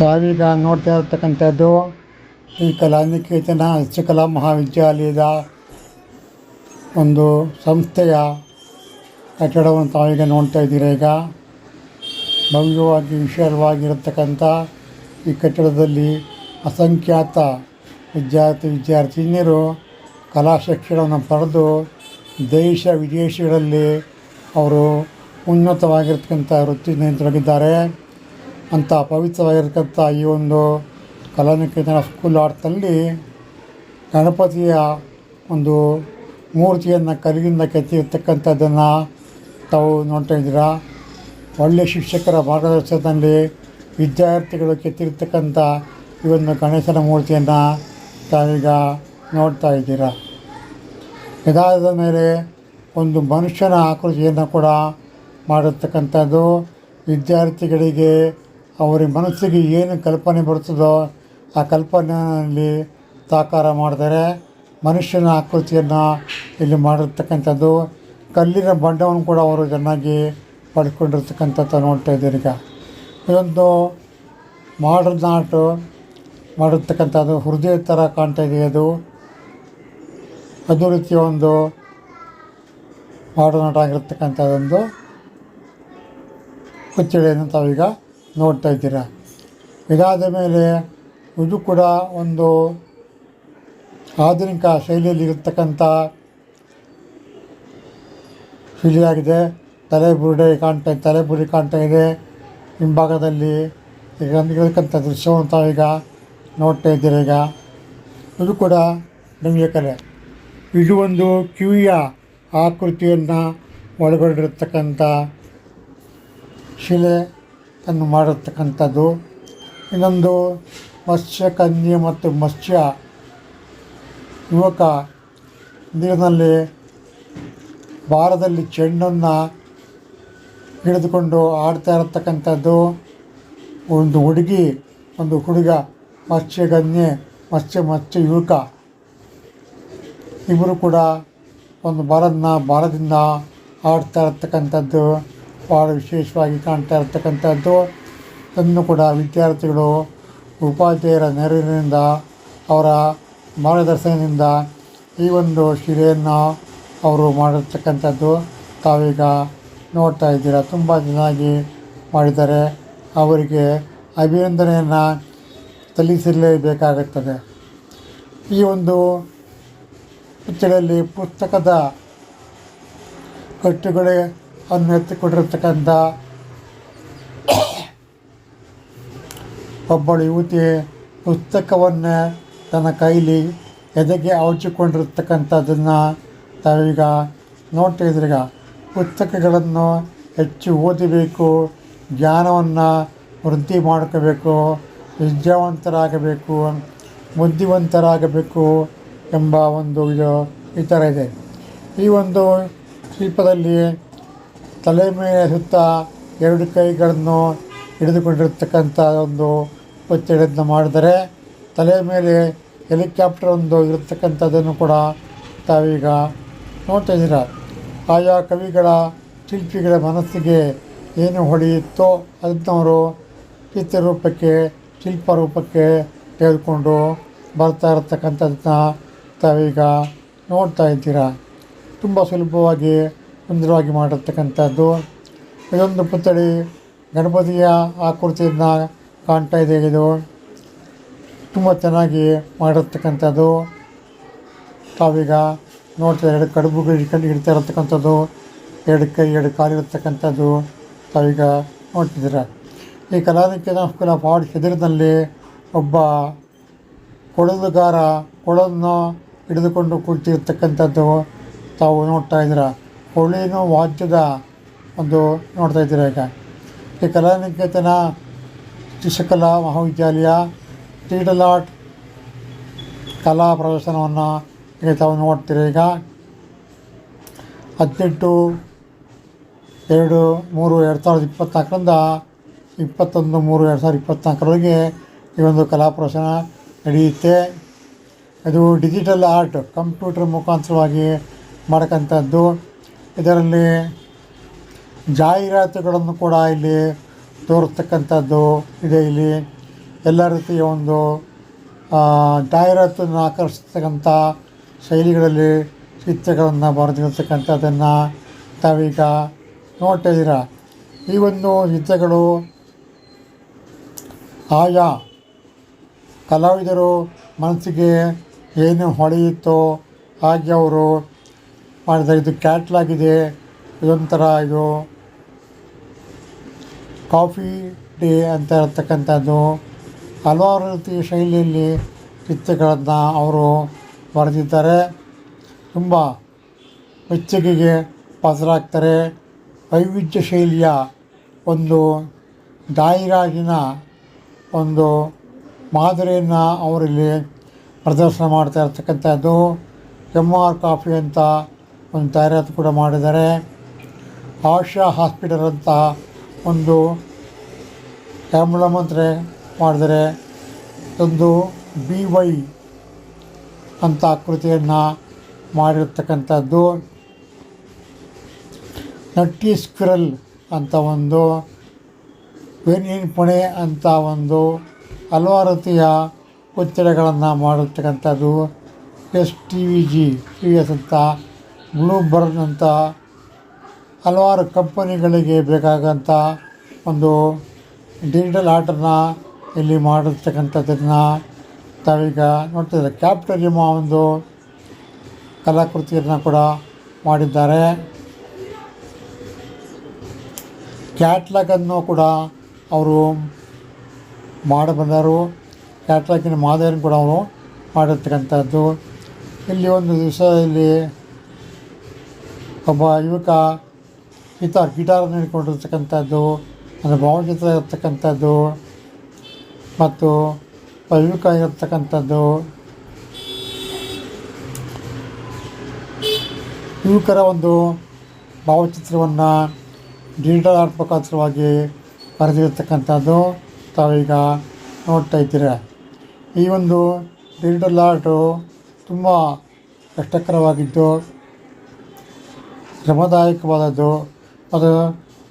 ತಾವೀಗ ನೋಡ್ತಾ ಇರ್ತಕ್ಕಂಥದ್ದು. ಶ್ರೀ ಕಲಾನಿಕೇತನ ಹಸ್ತಕಲಾ ಮಹಾವಿದ್ಯಾಲಯದ ಒಂದು ಸಂಸ್ಥೆಯ ಕಟ್ಟಡವನ್ನು ತಾವೀಗ ನೋಡ್ತಾ ಇದ್ದೀರ ಈಗ. ಭವ್ಯವಾಗಿ, ವಿಶಾಲವಾಗಿರತಕ್ಕಂಥ ಈ ಕಟ್ಟಡದಲ್ಲಿ ಅಸಂಖ್ಯಾತ ವಿದ್ಯಾರ್ಥಿ ವಿದ್ಯಾರ್ಥಿನಿಯರು ಕಲಾ ಶಿಕ್ಷಣವನ್ನು ಪಡೆದು ದೇಶ, ವಿದೇಶಗಳಲ್ಲಿ ಅವರು ಉನ್ನತವಾಗಿರ್ತಕ್ಕಂಥ ವೃತ್ತಿನಲ್ಲಿ ತೊಡಗಿದ್ದಾರೆ ಅಂಥ ಪವಿತ್ರವಾಗಿರ್ತಕ್ಕಂಥ ಈ ಒಂದು ಕಲಾನಿಕೇತನ ಸ್ಕೂಲ್ ಆರ್ಟ್ಸಲ್ಲಿ ಗಣಪತಿಯ ಒಂದು ಮೂರ್ತಿಯನ್ನು ಕರಿಗಿಂದ ಕೆತ್ತಿರ್ತಕ್ಕಂಥದ್ದನ್ನು ತಾವು ನೋಡ್ತಾ ಇದ್ದೀರಾ? ಒಳ್ಳೆಯ ಶಿಕ್ಷಕರ ಮಾರ್ಗದರ್ಶನದಲ್ಲಿ ವಿದ್ಯಾರ್ಥಿಗಳು ಕೆತ್ತಿರ್ತಕ್ಕಂಥ ಈ ಒಂದು ಗಣೇಶನ ಮೂರ್ತಿಯನ್ನು ತಾವೀಗ ನೋಡ್ತಾ ಇದ್ದೀರಾ? ಇದಾದ ಮೇಲೆ ಒಂದು ಮನುಷ್ಯನ ಆಕೃತಿಯನ್ನು ಕೂಡ ಮಾಡಿರ್ತಕ್ಕಂಥದ್ದು ವಿದ್ಯಾರ್ಥಿಗಳಿಗೆ ಅವರ ಮನಸ್ಸಿಗೆ ಏನು ಕಲ್ಪನೆ ಬರ್ತದೋ ಆ ಕಲ್ಪನೆಯಲ್ಲಿ ಸಾಕಾರ ಮಾಡಿದರೆ ಮನುಷ್ಯನ ಆಕೃತಿಯನ್ನು ಇಲ್ಲಿ ಮಾಡಿರ್ತಕ್ಕಂಥದ್ದು, ಕಲ್ಲಿನ ಬಣ್ಣವನ್ನು ಕೂಡ ಅವರು ಚೆನ್ನಾಗಿ ಪಡ್ಕೊಂಡಿರ್ತಕ್ಕಂಥದ್ದು ನೋಡ್ತಾ ಇದ್ದೀರಿ ಈಗ. ಇದೊಂದು ಮಾಡರ್ನ್ ಆರ್ಟು ಮಾಡಿರ್ತಕ್ಕಂಥದ್ದು, ಹೃದಯ ಥರ ಕಾಣ್ತಾ ಇದೆ ಅದು. ಅದು ರೀತಿಯ ಒಂದು ಮಾಡರ್ನ್ ಆರ್ಟ್ ಆಗಿರ್ತಕ್ಕಂಥದ್ದೊಂದು ಕುಚ್ಚಳಿಯನ್ನು ತಾವೀಗ ನೋಡ್ತಾ ಇದ್ದೀರ? ಇದಾದ ಮೇಲೆ ಇದು ಕೂಡ ಒಂದು ಆಧುನಿಕ ಶೈಲಿಯಲ್ಲಿ ಇರತಕ್ಕಂಥ ಶಿಲೆಯಾಗಿದೆ. ತಲೆ ಬುರುಡೆ ಕಾಣ್ತಾ, ತಲೆ ಬುರುಡೆ ಕಾಣ್ತಾ ಇದೆ. ಹಿಂಭಾಗದಲ್ಲಿ ಈಗ ಇರತಕ್ಕಂಥ ದೃಶ್ಯವನ್ನು ಈಗ ನೋಡ್ತಾ ಇದ್ದೀರಾ ಈಗ. ಇದು ಕೂಡ ನಮಗೆ ಕಲೆ ಇದು ಒಂದು ಕಿವಿಯ ಆಕೃತಿಯನ್ನು ಒಳಗೊಂಡಿರತಕ್ಕಂಥ ಶಿಲೆ. ಅನ್ನು ಮಾಡಿರ್ತಕ್ಕಂಥದ್ದು ಇನ್ನೊಂದು ಮತ್ಸ್ಯ ಕನ್ಯೆ ಮತ್ತು ಮತ್ಸ್ಯ ಯುವಕ. ನೀರಿನಲ್ಲಿ ಭಾರದಲ್ಲಿ ಚೆಂಡನ್ನು ಹಿಡಿದುಕೊಂಡು ಆಡ್ತಾ ಇರತಕ್ಕಂಥದ್ದು. ಒಂದು ಹುಡುಗಿ, ಒಂದು ಹುಡುಗ ಮತ್ಸ್ಯಗನ್ಯೆ ಮತ್ಸ್ಯ ಮತ್ಸ್ಯ ಯುವಕ. ಇಬ್ಬರು ಕೂಡ ಒಂದು ಬಾಲನ್ನು ಬಾಲದಿಂದ ಆಡ್ತಾ ಇರತಕ್ಕಂಥದ್ದು. ಭಾಳ ವಿಶೇಷವಾಗಿ ಕಾಣ್ತಾ ಇರ್ತಕ್ಕಂಥದ್ದು ಅದನ್ನು ಕೂಡ ವಿದ್ಯಾರ್ಥಿಗಳು, ಉಪಾಧ್ಯಾಯರ ನೆರವಿನಿಂದ, ಅವರ ಮಾರ್ಗದರ್ಶನದಿಂದ ಈ ಒಂದು ಶಿಲೆಯನ್ನು ಅವರು ಮಾಡಿರ್ತಕ್ಕಂಥದ್ದು. ತಾವೀಗ ನೋಡ್ತಾ ಇದ್ದೀರಾ. ತುಂಬ ಚೆನ್ನಾಗಿ ಮಾಡಿದ್ದಾರೆ. ಅವರಿಗೆ ಅಭಿನಂದನೆಯನ್ನು ಸಲ್ಲಿಸಲೇಬೇಕಾಗುತ್ತದೆ. ಈ ಒಂದು ಪುಸ್ತಕದಲ್ಲಿ ಪುಸ್ತಕದ ಕಟ್ಟುಗಳೇ ಅನ್ನು ಎತ್ತಿಕೊಂಡಿರ್ತಕ್ಕಂಥ ಒಬ್ಬಳು ಯುವತಿ ಪುಸ್ತಕವನ್ನು ತನ್ನ ಕೈಲಿ ಎದೆಗೆ ಅವಚಿಕೊಂಡಿರ್ತಕ್ಕಂಥದ್ದನ್ನು ತಾವೀಗ ನೋಡ್ತಾ ಇದ್ರೀಗ ಪುಸ್ತಕಗಳನ್ನು ಹೆಚ್ಚು ಓದಬೇಕು, ಜ್ಞಾನವನ್ನು ವೃದ್ಧಿ ಮಾಡ್ಕೋಬೇಕು, ವಿದ್ಯಾವಂತರಾಗಬೇಕು, ಬುದ್ಧಿವಂತರಾಗಬೇಕು ಎಂಬ ಒಂದು ಇದು ಈ ಥರ ಇದೆ. ಈ ಒಂದು ಶಿಲ್ಪದಲ್ಲಿ ತಲೆ ಮೇಲೆ ಸುತ್ತ ಎರಡು ಕೈಗಳನ್ನು ಹಿಡಿದುಕೊಂಡಿರ್ತಕ್ಕಂಥ ಒಂದು ಒತ್ತಡವನ್ನು ಮಾಡಿದರೆ ತಲೆ ಮೇಲೆ ಹೆಲಿಕಾಪ್ಟರ್ ಒಂದು ಇರತಕ್ಕಂಥದ್ದನ್ನು ಕೂಡ ತಾವೀಗ ನೋಡ್ತಾ ಇದ್ದೀರ. ಆಯಾ ಕವಿಗಳ ಶಿಲ್ಪಿಗಳ ಮನಸ್ಸಿಗೆ ಏನು ಹೊಡೆಯುತ್ತೋ ಅದನ್ನು ಅವರು ಚಿತ್ರರೂಪಕ್ಕೆ ಶಿಲ್ಪ ರೂಪಕ್ಕೆ ತೆಗೆದುಕೊಂಡು ಬರ್ತಾ ಇರತಕ್ಕಂಥದ್ದನ್ನ ತಾವೀಗ ನೋಡ್ತಾ ಇದ್ದೀರಾ. ತುಂಬ ಸುಲಭವಾಗಿ ಸುಂದರವಾಗಿ ಮಾಡಿರ್ತಕ್ಕಂಥದ್ದು. ಇದೊಂದು ಪುತ್ಥಳಿ ಗಣಪತಿಯ ಆಕೃತಿಯನ್ನು ಕಾಣ್ತಾ ಇದೆ. ಇದು ತುಂಬ ಚೆನ್ನಾಗಿ ಮಾಡಿರ್ತಕ್ಕಂಥದ್ದು. ತಾವೀಗ ನೋಡ್ತಾ ಎರಡು ಕಡುಬುಗಳು ಕಣ್ಣು ಹಿಡ್ತಾ ಇರತಕ್ಕಂಥದ್ದು. ಎರಡು ಕೈ, ಎರಡು ಕಾಲು ಇರತಕ್ಕಂಥದ್ದು ತಾವೀಗ ನೋಡ್ತಿದ್ದೀರ. ಈ ಕಲಾನಿಕೇತನ ಸ್ಕೂಲ್ ಆಫ್ ಆರ್ಟ್ ಎದುರಿನಲ್ಲಿ ಒಬ್ಬ ಕೊಳಲುಗಾರ ಕೊಳನ್ನು ಹಿಡಿದುಕೊಂಡು ಕುಳಿತಿರ್ತಕ್ಕಂಥದ್ದು ತಾವು ನೋಡ್ತಾ ಇದ್ದೀರ. ಕೊಳಲಿನ ವಾದ್ಯದ ಒಂದು ನೋಡ್ತಾ ಇದ್ದೀರ ಈಗ? ಈ ಕಲಾನಿಕೇತನ ಶಿಶುಕಲಾ ಮಹಾವಿದ್ಯಾಲಯ ಆರ್ಟ್ ಕಲಾ ಪ್ರದರ್ಶನವನ್ನು ಈಗ ತಾವು ನೋಡ್ತೀರ ಈಗ? ಹದಿನೆಂಟು, ಎರಡು, ಮೂರು, ಎರಡು ಸಾವಿರದ ಇಪ್ಪತ್ತ್ನಾಲ್ಕರಿಂದ ಇಪ್ಪತ್ತೊಂದು, ಮೂರು, ಎರಡು ಸಾವಿರದ ಇಪ್ಪತ್ನಾಲ್ಕರೊಳಗೆ ಈ ಒಂದು ಕಲಾ ಪ್ರದರ್ಶನ ನಡೆಯುತ್ತೆ. ಅದು ಡಿಜಿಟಲ್ ಆರ್ಟ್, ಕಂಪ್ಯೂಟರ್ ಮುಖಾಂತರವಾಗಿ ಮಾಡಕ್ಕಂಥದ್ದು ಇದರಲ್ಲಿ ಜಾಹೀರಾತುಗಳನ್ನು ಕೂಡ ಇಲ್ಲಿ ತೋರಿಸ್ತಕ್ಕಂಥದ್ದು ಇದೆ. ಇಲ್ಲಿ ಎಲ್ಲ ರೀತಿಯ ಒಂದು ಜಾಹೀರಾತನ್ನು ಆಕರ್ಷಿಸ್ತಕ್ಕಂಥ ಶೈಲಿಗಳಲ್ಲಿ ಚಿತ್ರಗಳನ್ನು ಬರೆದಿರ್ತಕ್ಕಂಥದ್ದನ್ನು ತಾವೀಗ ನೋಡ್ತಾ ಈ ಒಂದು ಚಿತ್ರಗಳು ಆಯಾ ಕಲಾವಿದರು ಮನಸ್ಸಿಗೆ ಏನು ಹೊಳೆಯುತ್ತೋ ಹಾಗೆ ಅವರು ಮಾಡಿದ ಇದು ಕ್ಯಾಟ್ಲಾಗಿದೆ ಇದೊಂಥರ ಇದು ಕಾಫಿ ಡೇ ಅಂತ ಇರತಕ್ಕಂಥದ್ದು ಹಲವಾರು ರೀತಿಯ ಶೈಲಿಯಲ್ಲಿ ಚಿತ್ರಗಳನ್ನು ಅವರು ಬರೆದಿದ್ದಾರೆ. ತುಂಬ ಮೆಚ್ಚುಗೆಗೆ ಪಾತ್ರರಾಗ್ತಾರೆ. ವೈವಿಧ್ಯ ಶೈಲಿಯ ಒಂದು ಜಾಹೀರಾತಿನ ಒಂದು ಮಾದರಿಯನ್ನು ಅವರಲ್ಲಿ ಪ್ರದರ್ಶನ ಮಾಡ್ತಾ ಇರ್ತಕ್ಕಂಥದ್ದು. ಎಂ ಆರ್ ಕಾಫಿ ಅಂತ ಒಂದು ಜಾಹೀರಾತು ಕೂಡ ಮಾಡಿದ್ದಾರೆ. ಆಶಾ ಹಾಸ್ಪಿಟಲ್ ಅಂತ ಒಂದು ಕ್ಯಾಮ್ರಾ ಮಂತ್ರ ಮಾಡಿದರೆ ಒಂದು ಬಿ ವೈ ಅಂತ ಕೃತಿಯನ್ನು ಮಾಡಿರ್ತಕ್ಕಂಥದ್ದು. ನಟ್ಟಿ ಸ್ಕ್ರಲ್ ಅಂತ ಒಂದು ವೇನಿಯನ್ ಪುಣೆ ಅಂತ ಒಂದು ಹಲವಾರು ರೀತಿಯ ಒತ್ತಡಗಳನ್ನು ಮಾಡಿರ್ತಕ್ಕಂಥದ್ದು. S T V G, T V S ಅಂತ ಬ್ಲೂಬರ್ನ್ ಅಂತ ಹಲವಾರು ಕಂಪನಿಗಳಿಗೆ ಬೇಕಾದಂಥ ಒಂದು ಡಿಜಿಟಲ್ ಆರ್ಟನ್ನು ಇಲ್ಲಿ ಮಾಡಿರ್ತಕ್ಕಂಥದ್ದನ್ನು ತಾವೀಗ ನೋಡ್ತಿದ್ದಾರೆ. ಕ್ಯಾಪ್ಟನ್ ಎಂಬ ಒಂದು ಕಲಾಕೃತಿಯನ್ನು ಕೂಡ ಮಾಡಿದ್ದಾರೆ. ಕ್ಯಾಟ್ಲಾಗನ್ನು ಕೂಡ ಅವರು ಮಾಡಿ ಬಂದರು. ಕ್ಯಾಟ್ಲಾಗಿನ ಮಾದರಿಯನ್ನು ಕೂಡ ಅವರು ಮಾಡಿರ್ತಕ್ಕಂಥದ್ದು. ಇಲ್ಲಿ ಒಂದು ದಿವಸ ಇಲ್ಲಿ ಒಬ್ಬ ಯುವಕ ಗಿಟಾರ್ ಗಿಟಾರನ್ನು ಹಿಡ್ಕೊಂಡಿರ್ತಕ್ಕಂಥದ್ದು ಅಂದರೆ ಭಾವಚಿತ್ರ ಇರ್ತಕ್ಕಂಥದ್ದು, ಮತ್ತು ಯುವಕ ಇರತಕ್ಕಂಥದ್ದು. ಯುವಕರ ಒಂದು ಭಾವಚಿತ್ರವನ್ನು ಡಿಜಿಟಲ್ ಆರ್ಟ್ ಮುಖಾಂತರವಾಗಿ ಬರೆದಿರ್ತಕ್ಕಂಥದ್ದು ತಾವೀಗ ನೋಡ್ತಾ ಇದ್ದೀರ. ಈ ಒಂದು ಡಿಜಿಟಲ್ ಆರ್ಟು ತುಂಬ ಕಷ್ಟಕರವಾಗಿದ್ದು ಶ್ರಮದಾಯಕವಾದದ್ದು ಅದು.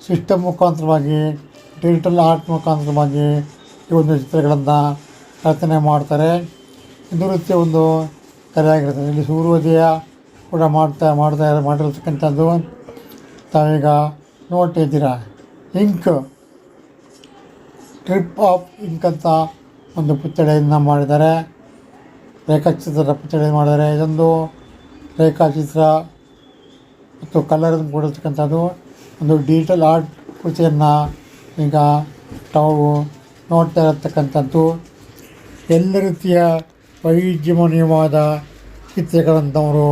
ಸಿಸ್ಟಮ್ ಮುಖಾಂತರವಾಗಿ, ಡಿಜಿಟಲ್ ಆರ್ಟ್ ಮುಖಾಂತರವಾಗಿ ಈ ಒಂದು ಚಿತ್ರಗಳನ್ನು ರಚನೆ ಮಾಡ್ತಾರೆ. ಇದು ರೀತಿಯ ಒಂದು ಕಲೆಯಾಗಿರ್ತದೆ ಇಲ್ಲಿ ಸೂರ್ಯೋದಯ ಕೂಡ ಮಾಡ್ತಾ ಮಾಡ್ತಾ ಮಾಡಿರ್ತಕ್ಕಂಥದ್ದು. ತಾವೀಗ ನೋಡ್ತಾ ಇದ್ದೀರಾ? ಇಂಕ್. ಟ್ರಿಪ್ ಆಫ್ ಇಂಕ್ ಅಂತ ಒಂದು ಪುತ್ಥಳಿಯನ್ನು ಮಾಡಿದ್ದಾರೆ. ರೇಖಾಚಿತ್ರದ ಪುತ್ಥಳಿ ಮಾಡಿದ್ದಾರೆ. ಇದೊಂದು ರೇಖಾಚಿತ್ರ. ಮತ್ತು ಕಲರ್ ಕೊಡಿರ್ತಕ್ಕಂಥದ್ದು ಒಂದು ಡಿಜಿಟಲ್ ಆರ್ಟ್ ಕೃತಿಯನ್ನು ಈಗ ತಾವು ನೋಡ್ತಾ ಇರತಕ್ಕಂಥದ್ದು. ಎಲ್ಲ ರೀತಿಯ ವೈವಿಧ್ಯಮಯವಾದ ಚಿತ್ರಗಳನ್ನು ಅವರು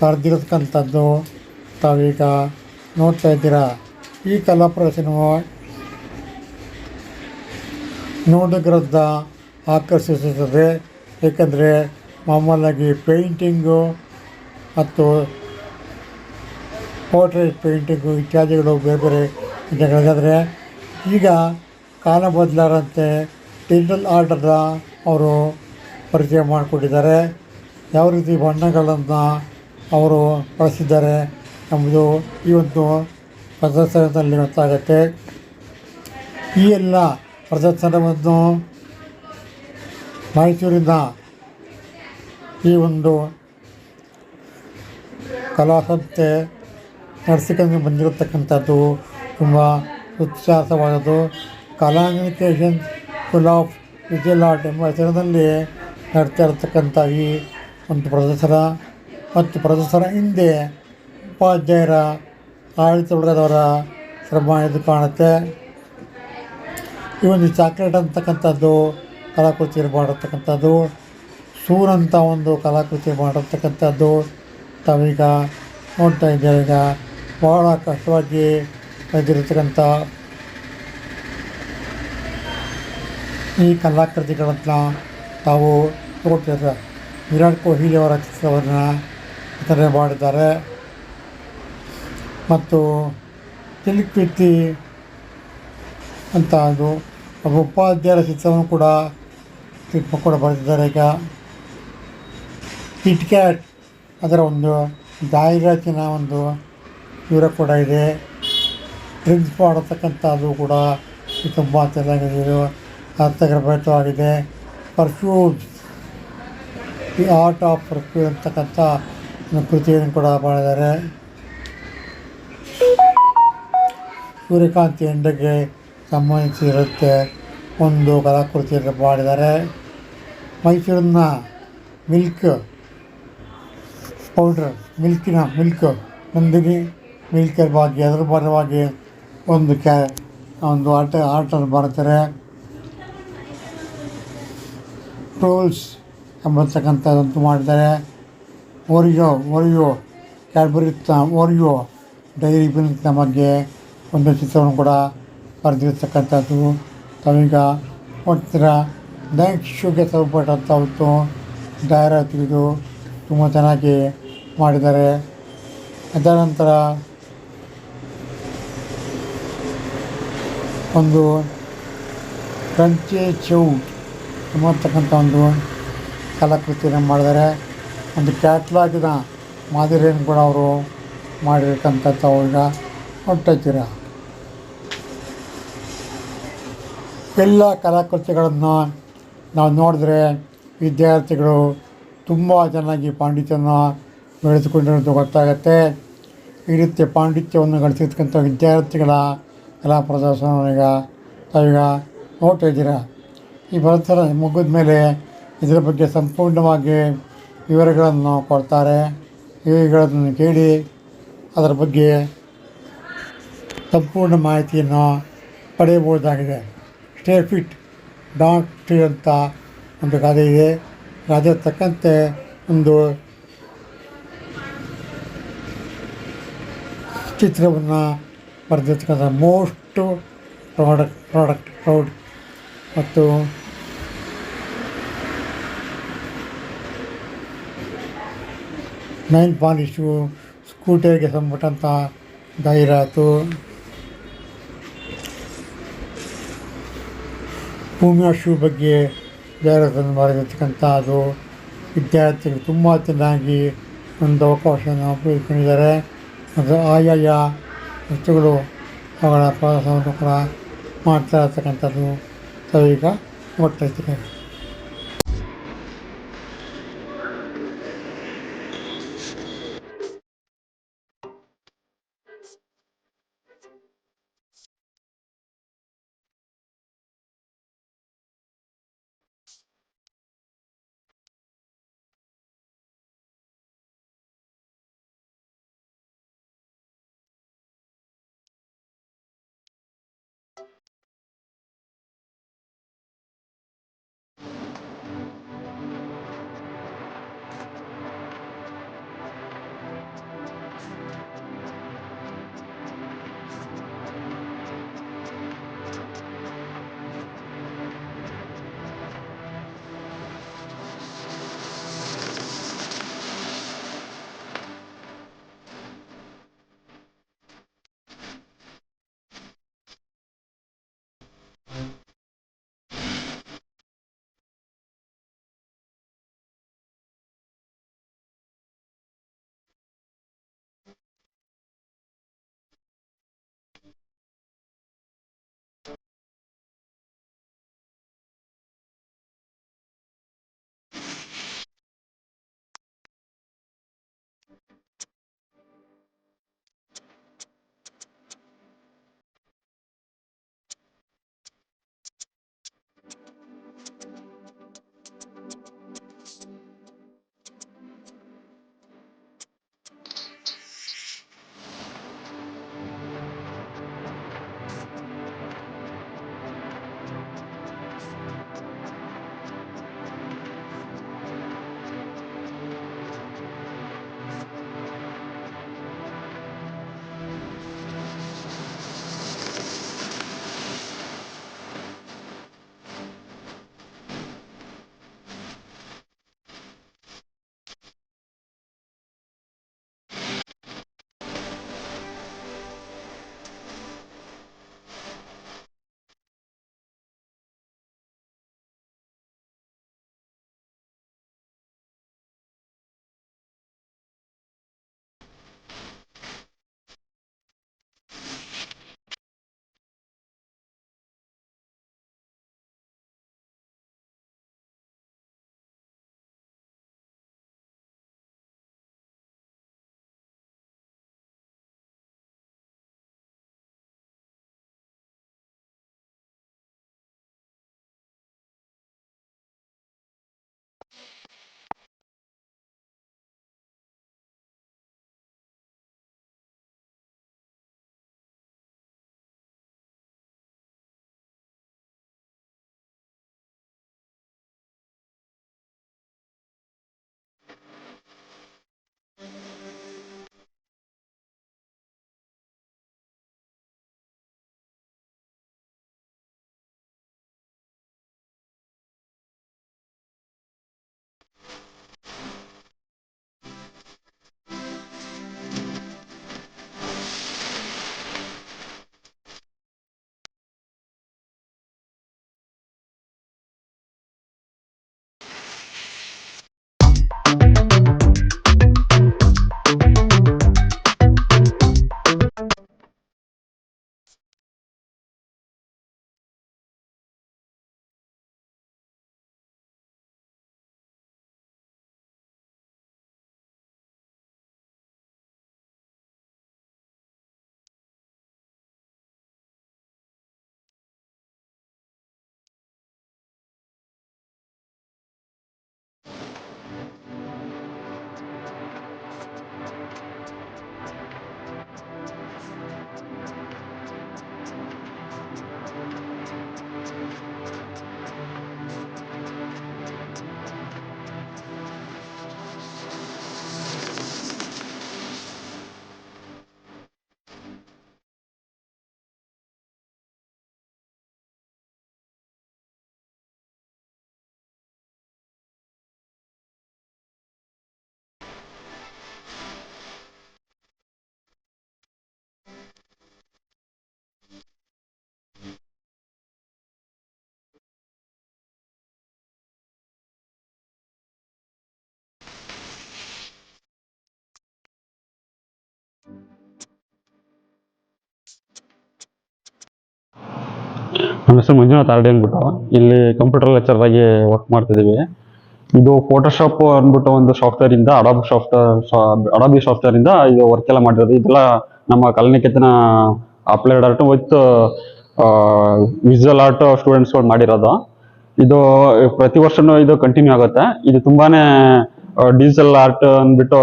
ಬರೆದಿರತಕ್ಕಂಥದ್ದು ತಾವೀಗ ನೋಡ್ತಾ ಇದ್ದೀರಾ. ಈ ಕಲಾ ಪ್ರದರ್ಶನವು ನೋಡಗ್ರದ್ದ ಆಕರ್ಷಿಸುತ್ತದೆ. ಏಕೆಂದರೆ ಮಾಮೂಲಾಗಿ ಪೇಂಟಿಂಗು ಮತ್ತು ಪೋರ್ಟ್ರೇಟ್ ಪೇಂಟಿಂಗು ಇತ್ಯಾದಿಗಳು ಬೇರೆ ಬೇರೆ ಇದಗಳಿಗಾದರೆ ಈಗ ಕಾಲ ಬದಲಾರಂತೆ ಡಿಜಿಟಲ್ ಆರ್ಟನ್ನು ಅವರು ಪರಿಚಯ ಮಾಡಿಕೊಟ್ಟಿದ್ದಾರೆ ಯಾವ ರೀತಿ ಬಣ್ಣಗಳನ್ನು ಅವರು ಬಳಸಿದ್ದಾರೆ ಎಂಬುದು ಈ ಒಂದು ಪ್ರದರ್ಶನದಲ್ಲಿ ಗೊತ್ತಾಗುತ್ತೆ. ಈ ಎಲ್ಲ ಪ್ರದರ್ಶನವನ್ನು ಮೈಸೂರಿನ ಈ ಒಂದು ಕಲಾ ನಡೆಸಿಕೊಂಡು ಬಂದಿರತಕ್ಕಂಥದ್ದು ತುಂಬ ಉತ್ಸಾಹವಾದದ್ದು. Kalaniketan full of visual art ಎಂಬ ಹೆಸರಿನಲ್ಲಿ ನಡ್ತಾ ಇರತಕ್ಕಂಥ ಈ ಒಂದು ಪ್ರದರ್ಶನ. ಮತ್ತು ಪ್ರದರ್ಶನ ಹಿಂದೆ ಉಪಾಧ್ಯಾಯರ ಆಡಳಿತ ವರ್ಗದವರ ಶ್ರಮ ಇದು ಕಾಣುತ್ತೆ. ಈ ಒಂದು ಚಾಕ್ಲೇಟ್ ಅಂತಕ್ಕಂಥದ್ದು ಕಲಾಕೃತಿ ಮಾಡಿರ್ತಕ್ಕಂಥದ್ದು ಸೂರಂತ ಒಂದು ಕಲಾಕೃತಿ ಮಾಡಿರ್ತಕ್ಕಂಥದ್ದು ತಾವೀಗ ನೋಡ್ತಾ ಇದ್ದೇವೆ ಈಗ. ಭಾಳ ಕಷ್ಟವಾಗಿ ಬಂದಿರತಕ್ಕಂಥ ಈ ಕಲಾಕೃತಿಗಳನ್ನು ತಾವು ನೋಡ್ತಿದ್ದಾರೆ ವಿರಾಟ್ ಕೊಹ್ಲಿ ಅವರ ಚಿತ್ರವನ್ನು ವಿತರಣೆ ಮಾಡಿದ್ದಾರೆ. ಮತ್ತು ತಿಲಕ್ ವ್ಯಕ್ತಿ ಅಂತ ಅದು ಒಬ್ಬ ಉಪಾಧ್ಯಾಯರ ಚಿತ್ರವನ್ನು ಕೂಡ ಕೂಡ ಬರೆದಿದ್ದಾರೆ. ಈಗ ಕಿಟ್ ಕ್ಯಾಟ್ ಅದರ ಒಂದು ಜಾಹೀರಾತಿನ ಒಂದು ಇವರ ಕೂಡ ಇದೆ. ಡ್ರಿಂಕ್ಸ್ ಮಾಡತಕ್ಕಂಥದ್ದು ಕೂಡ ತುಂಬ ಚೆನ್ನಾಗಿದೆ. ಇದು ಅರ್ಥಗರ್ಭಿತವಾಗಿದೆ perfumes the art of perfume ಅಂತಕ್ಕಂಥ ಕೃತಿಯನ್ನು ಕೂಡ ಮಾಡಿದ್ದಾರೆ. ಸೂರ್ಯಕಾಂತಿ ಎಂಡಗೆ ಸಂಬಂಧಿಸಿರುತ್ತೆ ಒಂದು ಕಲಾಕೃತಿಯನ್ನು ಮಾಡಿದ್ದಾರೆ. ಮೈಸೂರಿನ ಮಿಲ್ಕ್ ಪೌಡ್ರ್, ಮಿಲ್ಕಿನ ಮಿಲ್ಕ್ ನಂದಿನಿ ಮಿಲ್ಕರ್ ಬಗ್ಗೆ ಅದರ ಪರವಾಗಿ ಒಂದು ಕ್ಯಾ ಒಂದು ಆಟ ಆಟನ ಮಾಡ್ತಾರೆ ಟೋಲ್ಸ್ ಎಂಬತಕ್ಕಂಥದ್ದಂತೂ ಮಾಡ್ತಾರೆ Oreo Oreo Cadbury Oreo Dairy ಮಿಲ್ಕ್ನ ಬಗ್ಗೆ ಒಂದು ಚಿತ್ರವನ್ನು ಕೂಡ ಬರೆದಿರ್ತಕ್ಕಂಥದ್ದು. ತಾವೀಗ ಒಟ್ಟಿರ ನೈಟ್ ಶೂಗೆ ಸಂಬಂಧಪಟ್ಟಂಥ ಹೊತ್ತು ಜಾಹೀರಾತು ಇದು ತುಂಬ ಚೆನ್ನಾಗಿ ಮಾಡಿದ್ದಾರೆ. ಅದರ ನಂತರ ಒಂದು ಕಂಚೆ ಚೌಟ್ ಎಂಬತಕ್ಕಂಥ ಒಂದು ಕಲಾಕೃತಿಯನ್ನು ಮಾಡಿದ್ದಾರೆ. ಒಂದು ಕ್ಯಾಟ್ಲಾಗಿನ ಮಾದರಿಯನ್ನು ಕೂಡ ಅವರು ಮಾಡಿರ್ತಕ್ಕಂಥದ್ದು ಈಗ ಹೊಟ್ಟಿರ ಎಲ್ಲ ಕಲಾಕೃತಿಗಳನ್ನು ನಾವು ನೋಡಿದ್ರೆ ವಿದ್ಯಾರ್ಥಿಗಳು ತುಂಬ ಚೆನ್ನಾಗಿ ಪಾಂಡಿತ್ಯವನ್ನು ಬೆಳೆದುಕೊಂಡಿರೋದು ಗೊತ್ತಾಗತ್ತೆ. ಈ ರೀತಿಯ ಪಾಂಡಿತ್ಯವನ್ನು ಗಳಿಸಿರ್ತಕ್ಕಂಥ ವಿದ್ಯಾರ್ಥಿಗಳ ಕಲಾ ಪ್ರದರ್ಶನವೀಗ ತಾವೀಗ ನೋಡ್ತಾ ಇದ್ದೀರಾ? ಈ ಪ್ರದರ್ಶನ ಮುಗಿದ ಮೇಲೆ ಇದರ ಬಗ್ಗೆ ಸಂಪೂರ್ಣವಾಗಿ ವಿವರಗಳನ್ನು ಕೊಡ್ತಾರೆ. ವಿವರಗಳನ್ನು ಕೇಳಿ ಅದರ ಬಗ್ಗೆ ಸಂಪೂರ್ಣ ಮಾಹಿತಿಯನ್ನು ಪಡೆಯಬಹುದಾಗಿದೆ. ಸ್ಟೇ ಫಿಟ್ ಡಾಟ್ ಸ್ಟೇ ಅಂತ ಒಂದು ಗಾದೆ ಇದೆ. ಅದೇ ತಕ್ಕಂತೆ ಒಂದು ಚಿತ್ರವನ್ನು ಬರೆದಿರ್ತಕ್ಕಂಥ ಮೋಸ್ಟ್ ಪ್ರಾಡಕ್ಟ್ ಪ್ರಾಡಕ್ಟ್ ಪ್ರೌಡ್ ಮತ್ತು ನೈನ್ ಪಾಲಿಶು ಸ್ಕೂಟರ್ಗೆ ಸಂಬಂಧಪಟ್ಟಂಥ ಜಾಹೀರಾತು ಭೂಮಿಯ ಶೂ ಬಗ್ಗೆ ಜಾಹೀರಾತನ್ನು ಮಾಡಿರ್ತಕ್ಕಂಥ ಅದು ವಿದ್ಯಾರ್ಥಿಗಳು ತುಂಬ ಚೆನ್ನಾಗಿ ಒಂದು ಅವಕಾಶವನ್ನು ಉಪಯೋಗಿಸ್ಕೊಂಡಿದ್ದಾರೆ ಅದು ಆಯಾಯ ವಸ್ತುಗಳು ಅವುಗಳ ಪ್ರವಾಸವನ್ನು ಕೂಡ ಮಾಡ್ತಾ ಇರ್ತಕ್ಕಂಥದ್ದು. ತಾವೀಗ ನೋಡ್ತಾ ಇದ್ದೀರಿ ನಮ್ಮ ಹೆಸರು ಮಂಜುನಾಥ್ ಆರ್ಡಿ ಅಂದ್ಬಿಟ್ಟು ಇಲ್ಲಿ ಕಂಪ್ಯೂಟರ್ ಲೆಕ್ಚರ್ ಆಗಿ ವರ್ಕ್ ಮಾಡ್ತಿದ್ದೀವಿ. ಇದು ಫೋಟೋಶಾಪ್ ಅಂದ್ಬಿಟ್ಟು ಒಂದು ಸಾಫ್ಟ್ವೇರ್ ಇಂದ ಅಡಾಬ್ ಸಾಫ್ಟ್ವೇರ್ ಅಡಾಬಿ ಸಾಫ್ಟ್ವೇರ್ ಇಂದ ಇದು ವರ್ಕ್ ಎಲ್ಲ ಮಾಡಿರೋದು. ಇದೆಲ್ಲ ನಮ್ಮ Kalaniketana applied art with visual art ಸ್ಟೂಡೆಂಟ್ಸ್ಗಳು ಮಾಡಿರೋದು. ಇದು ಪ್ರತಿ ವರ್ಷನೂ ಇದು ಕಂಟಿನ್ಯೂ ಆಗುತ್ತೆ. ಇದು ತುಂಬಾನೇ ಡಿಜಿಟಲ್ ಆರ್ಟ್ ಅಂದ್ಬಿಟ್ಟು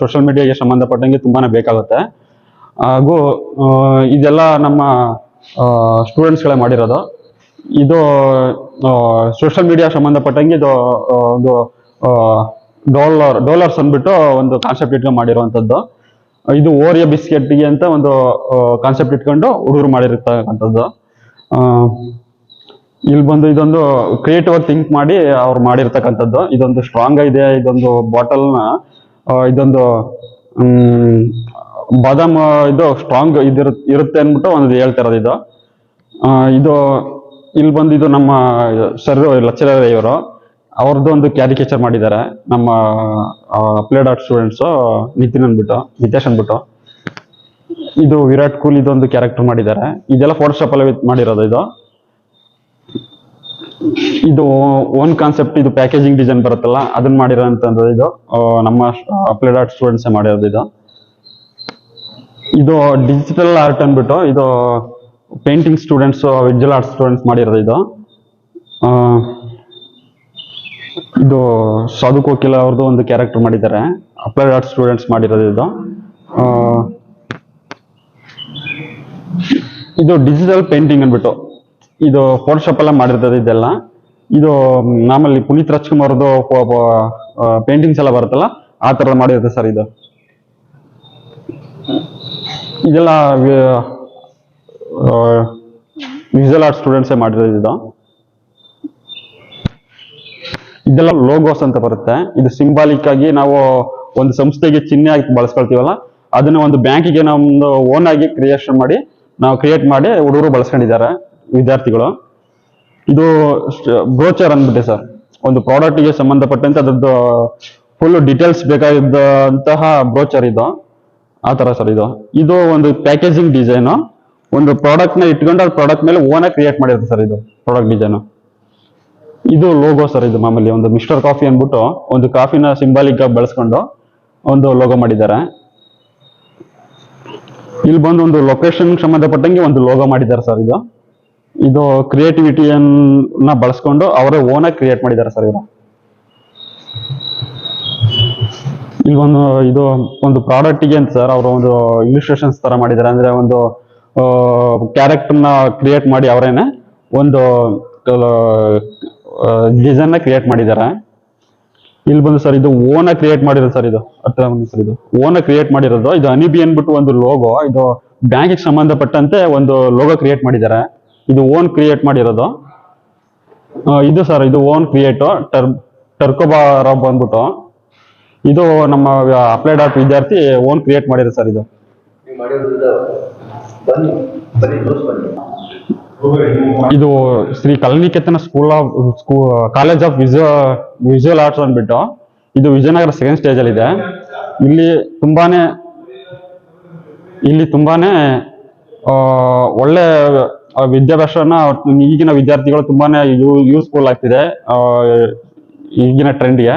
ಸೋಷಿಯಲ್ ಮೀಡಿಯಾಗೆ ಸಂಬಂಧಪಟ್ಟಂಗೆ ತುಂಬಾನೇ ಬೇಕಾಗುತ್ತೆ. ಹಾಗೂ ಇದೆಲ್ಲ ನಮ್ಮ ಸ್ಟೂಡೆಂಟ್ಸ್ಗಳೇ ಮಾಡಿರೋದು. ಇದು ಸೋಷಿಯಲ್ ಮೀಡಿಯಾ ಸಂಬಂಧಪಟ್ಟಂಗೆ ಇದು ಒಂದು ಡಾಲರ್ ಡಾಲರ್ಸ್ ಅಂದ್ಬಿಟ್ಟು ಒಂದು ಕಾನ್ಸೆಪ್ಟ್ ಇಟ್ಕೊಂಡು ಮಾಡಿರುವಂಥದ್ದು. ಇದು ಓರಿಯ ಬಿಸ್ಕೆಟ್ಗೆ ಅಂತ ಒಂದು ಕಾನ್ಸೆಪ್ಟ್ ಇಟ್ಕೊಂಡು ಹುಡುಗರು ಮಾಡಿರ್ತಕ್ಕಂಥದ್ದು. ಇಲ್ಲಿ ಬಂದು ಇದೊಂದು ಕ್ರಿಯೇಟಿವ್ ಆಗಿ ಥಿಂಕ್ ಮಾಡಿ ಅವ್ರು ಮಾಡಿರ್ತಕ್ಕಂಥದ್ದು. ಇದೊಂದು ಸ್ಟ್ರಾಂಗ್ ಇದೆ ಇದೊಂದು ಬಾಟಲ್ನ ಇದೊಂದು ಬಾದಾಮ್ ಇದು ಸ್ಟ್ರಾಂಗ್ ಇದಿರು, ಇರುತ್ತೆ ಅಂದ್ಬಿಟ್ಟು ಒಂದು ಹೇಳ್ತಾ ಇರೋದು ಇದು. ಇದು ಇಲ್ಲಿ ಬಂದಿದ್ದು ನಮ್ಮ ಸರ್ ಲೆಕ್ಚರರ್ ಇವರು. ಅವ್ರದ್ದು ಒಂದು ಕ್ಯಾರಿಕೇಚರ್ ಮಾಡಿದ್ದಾರೆ. ನಮ್ಮ ಅಪ್ಲೈಡ್ ಆರ್ಟ್ ಸ್ಟೂಡೆಂಟ್ಸು ನಿತಿನ್ ಅಂದ್ಬಿಟ್ಟು, ನಿತೇಶ್ ಅಂದ್ಬಿಟ್ಟು. ಇದು ವಿರಾಟ್ ಕೊಹ್ಲಿ ಇದೊಂದು ಕ್ಯಾರೆಕ್ಟರ್ ಮಾಡಿದ್ದಾರೆ. ಇದೆಲ್ಲ ಫೋಟೋಶಾಪ್ ಅಲ್ಲಿ ಮಾಡಿರೋದು ಇದು. ಇದು ಓನ್ ಕಾನ್ಸೆಪ್ಟ್ ಇದು ಪ್ಯಾಕೇಜಿಂಗ್ ಡಿಸೈನ್ ಬರುತ್ತಲ್ಲ, ಅದನ್ನ ಮಾಡಿರೋಂಥದ್ದು ಇದು. ನಮ್ಮ ಅಪ್ಲೈಡ್ ಆರ್ಟ್ ಸ್ಟೂಡೆಂಟ್ಸ್ ಮಾಡಿರೋದು ಇದು. ಇದು ಡಿಜಿಟಲ್ ಆರ್ಟ್ ಅಂದ್ಬಿಟ್ಟು ಇದು painting students visual art students ಮಾಡಿರೋದು ಇದು. ಇದು ಸಾಧು ಕೋಕಿಲ ಅವ್ರದ್ದು ಒಂದು ಕ್ಯಾರೆಕ್ಟರ್ ಮಾಡಿದ್ದಾರೆ. ಅಪ್ಲೈಡ್ ಆರ್ಟ್ ಸ್ಟೂಡೆಂಟ್ಸ್ ಮಾಡಿರೋದು ಇದು. ಇದು ಡಿಜಿಟಲ್ ಪೇಂಟಿಂಗ್ ಅಂದ್ಬಿಟ್ಟು. ಇದು ಫೋಟೋಶಾಪ್ ಎಲ್ಲ ಮಾಡಿರ್ತದೆ ಇದೆಲ್ಲ. ಇದು ನಮ್ಮಲ್ಲಿ ಪುನೀತ್ ರಾಜ್ಕುಮಾರ್ದು ಪೇಂಟಿಂಗ್ಸ್ ಎಲ್ಲ ಬರುತ್ತಲ್ಲ, ಆ ಥರ ಮಾಡಿರುತ್ತೆ ಸರ್ ಇದು. ಇದೆಲ್ಲ ವಿಜುವಲ್ ಆರ್ಟ್ ಸ್ಟೂಡೆಂಟ್ಸೇ ಇದು ಇದೆಲ್ಲ ಲೋಗೋಸ್ ಅಂತ ಬರುತ್ತೆ. ಇದು ಸಿಂಬಾಲಿಕ್ ಆಗಿ ನಾವು ಒಂದು ಸಂಸ್ಥೆಗೆ ಚಿಹ್ನೆ ಆಗಿ ಬಳಸ್ಕೊಳ್ತೀವಲ್ಲ, ಅದನ್ನ ಒಂದು ಬ್ಯಾಂಕಿಗೆ ನಮ್ದು ಓನ್ ಆಗಿ ಕ್ರಿಯೇಷನ್ ಮಾಡಿ, ನಾವು ಕ್ರಿಯೇಟ್ ಮಾಡಿ ಹುಡುಗರು ಬಳಸ್ಕೊಂಡಿದ್ದಾರೆ, ವಿದ್ಯಾರ್ಥಿಗಳು. ಇದು ಬ್ರೋಚರ್ ಅಂದ್ಬಿಟ್ಟೆ ಸರ್. ಒಂದು ಪ್ರಾಡಕ್ಟ್ಗೆ ಸಂಬಂಧಪಟ್ಟಂತೆ ಅದ್ರದ್ದು ಫುಲ್ ಡೀಟೇಲ್ಸ್ ಬೇಕಾಗಿದ್ದಂತಹ ಬ್ರೋಚರ್ ಇದು. ಆ ತರ ಸರ್ ಇದು. ಇದು ಒಂದು ಪ್ಯಾಕೇಜಿಂಗ್ ಡಿಸೈನು ಒಂದು ಪ್ರಾಡಕ್ಟ್ನ ಇಟ್ಕೊಂಡು ಆ ಪ್ರಾಡಕ್ಟ್ ಮೇಲೆ ಓನ್ ಕ್ರಿಯೇಟ್ ಮಾಡಿರುತ್ತೆ ಸರ್ ಇದು ಪ್ರಾಡಕ್ಟ್ ಡಿಸೈನು ಇದು ಲೋಗೋ ಸರ್ ಇದು ಮಾಮೂಲಿ ಒಂದು ಮಿಸ್ಟರ್ ಕಾಫಿ ಅಂದ್ಬಿಟ್ಟು ಒಂದು ಕಾಫಿನ ಸಿಂಬಾಲಿಕ್ ಆಗಿ ಬೆಳೆಸ್ಕೊಂಡು ಒಂದು ಲೋಗೋ ಮಾಡಿದ್ದಾರೆ. ಇಲ್ಲಿ ಬಂದು ಒಂದು ಲೊಕೇಶನ್ ಸಂಬಂಧಪಟ್ಟಂಗೆ ಒಂದು ಲೋಗೋ ಮಾಡಿದ್ದಾರೆ ಸರ್ ಇದು. ಇದು ಕ್ರಿಯೇಟಿವಿಟಿಯನ್ನ ಬಳಸ್ಕೊಂಡು ಅವರೇ ಓನ್ ಕ್ರಿಯೇಟ್ ಮಾಡಿದ್ದಾರೆ ಸರ್ ಇವರು ಇಲ್ಲಿ ಒಂದು, ಇದು ಒಂದು ಪ್ರಾಡಕ್ಟ್ಗೆ ಅಂತ ಸರ್ ಅವರು ಒಂದು ಇಲಿಸ್ಟ್ರೇಷನ್ಸ್ ತರ ಮಾಡಿದ್ದಾರೆ ಅಂದ್ರೆ ಒಂದು ಕ್ಯಾರೆಕ್ಟರ್ನ ಕ್ರಿಯೇಟ್ ಮಾಡಿ ಅವರೇನೆ ಒಂದು ಡಿಸೈನ್ನ ಕ್ರಿಯೇಟ್ ಮಾಡಿದ್ದಾರೆ ಇಲ್ಲಿ ಬಂದು ಸರ್ ಇದು ಓನ ಕ್ರಿಯೇಟ್ ಮಾಡಿರೋದು ಸರ್ ಇದು. ಹತ್ರ ಬಂದು ಸರ್ ಇದು. ಓನ ಕ್ರಿಯೇಟ್ ಮಾಡಿರೋದು. ಇದು ಅನಿಬಿ ಅಂದ್ಬಿಟ್ಟು ಒಂದು ಲೋಗೋ ಇದು ಬ್ಯಾಂಕಿಗೆ ಸಂಬಂಧಪಟ್ಟಂತೆ ಒಂದು ಲೋಗೋ ಕ್ರಿಯೇಟ್ ಮಾಡಿದ್ದಾರೆ ಇದು ಓನ್ ಕ್ರಿಯೇಟ್ ಮಾಡಿರೋದು. ಇದು ಸರ್ ಇದು ಓನ್ ಕ್ರಿಯೇಟ್ ಟರ್ ಟರ್ಕೋಬಾ ರಾಬ್ ಇದು ನಮ್ಮ ಅಪ್ಲೈಡ್ ಆರ್ಟ್ ವಿದ್ಯಾರ್ಥಿ ಓನ್ ಕ್ರಿಯೇಟ್ ಮಾಡಿದೆ ಸರ್ ಇದು. ಇದು Shri Kalaniketan school of school college of visual visual arts ಅಂದ್ಬಿಟ್ಟು ಇದು ವಿಜಯನಗರ ಸೆಕೆಂಡ್ ಸ್ಟೇಜ್ ಅಲ್ಲಿ ಇದೆ. ಇಲ್ಲಿ ತುಂಬಾನೇ ಇಲ್ಲಿ ತುಂಬಾನೇ ಒಳ್ಳೆ ವಿದ್ಯಾಭ್ಯಾಸನ ಈಗಿನ ವಿದ್ಯಾರ್ಥಿಗಳು ತುಂಬಾನೇ ಯೂಸ್ಫುಲ್ ಆಗ್ತಿದೆ. ಈಗಿನ ಟ್ರೆಂಡ್ಗೆ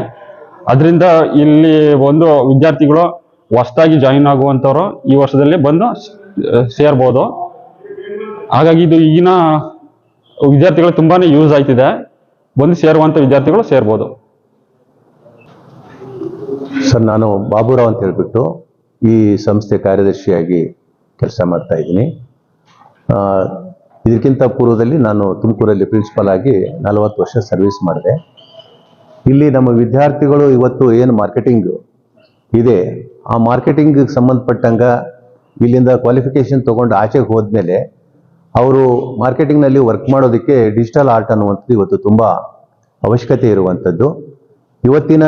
ಅದರಿಂದ ಇಲ್ಲಿ ಒಂದು ವಿದ್ಯಾರ್ಥಿಗಳು ಹೊಸದಾಗಿ ಜಾಯಿನ್ ಆಗುವಂಥವ್ರು ಈ ವರ್ಷದಲ್ಲಿ ಬಂದು ಸೇರ್ಬೋದು. ಹಾಗಾಗಿ ಇದು ಈಗಿನ ವಿದ್ಯಾರ್ಥಿಗಳು ತುಂಬಾ ಯೂಸ್ ಆಯ್ತಿದೆ. ಬಂದು ಸೇರುವಂಥ ವಿದ್ಯಾರ್ಥಿಗಳು ಸೇರ್ಬೋದು. ಸರ್, ನಾನು ಬಾಬುರಾವ್ ಅಂತ ಹೇಳ್ಬಿಟ್ಟು ಈ ಸಂಸ್ಥೆ ಕಾರ್ಯದರ್ಶಿಯಾಗಿ ಕೆಲಸ ಮಾಡ್ತಾ ಇದ್ದೀನಿ. ಇದಕ್ಕಿಂತ ಪೂರ್ವದಲ್ಲಿ ನಾನು ತುಮಕೂರಲ್ಲಿ ಪ್ರಿನ್ಸಿಪಲ್ ಆಗಿ ನಲವತ್ತು ವರ್ಷ ಸರ್ವಿಸ್ ಮಾಡಿದೆ. ಇಲ್ಲಿ ನಮ್ಮ ವಿದ್ಯಾರ್ಥಿಗಳು ಇವತ್ತು ಏನು ಮಾರ್ಕೆಟಿಂಗ್ ಇದೆ. ಆ ಮಾರ್ಕೆಟಿಂಗ್ ಸಂಬಂಧಪಟ್ಟಂಗ ಇಲ್ಲಿಂದ ಕ್ವಾಲಿಫಿಕೇಶನ್ ತೊಗೊಂಡು ಆಚೆಗೆ ಹೋದ್ಮೇಲೆ ಅವರು ಮಾರ್ಕೆಟಿಂಗ್ನಲ್ಲಿ ವರ್ಕ್ ಮಾಡೋದಕ್ಕೆ ಡಿಜಿಟಲ್ ಆರ್ಟ್ ಅನ್ನುವಂಥದ್ದು ಇವತ್ತು ತುಂಬ ಅವಶ್ಯಕತೆ ಇರುವಂಥದ್ದು. ಇವತ್ತಿನ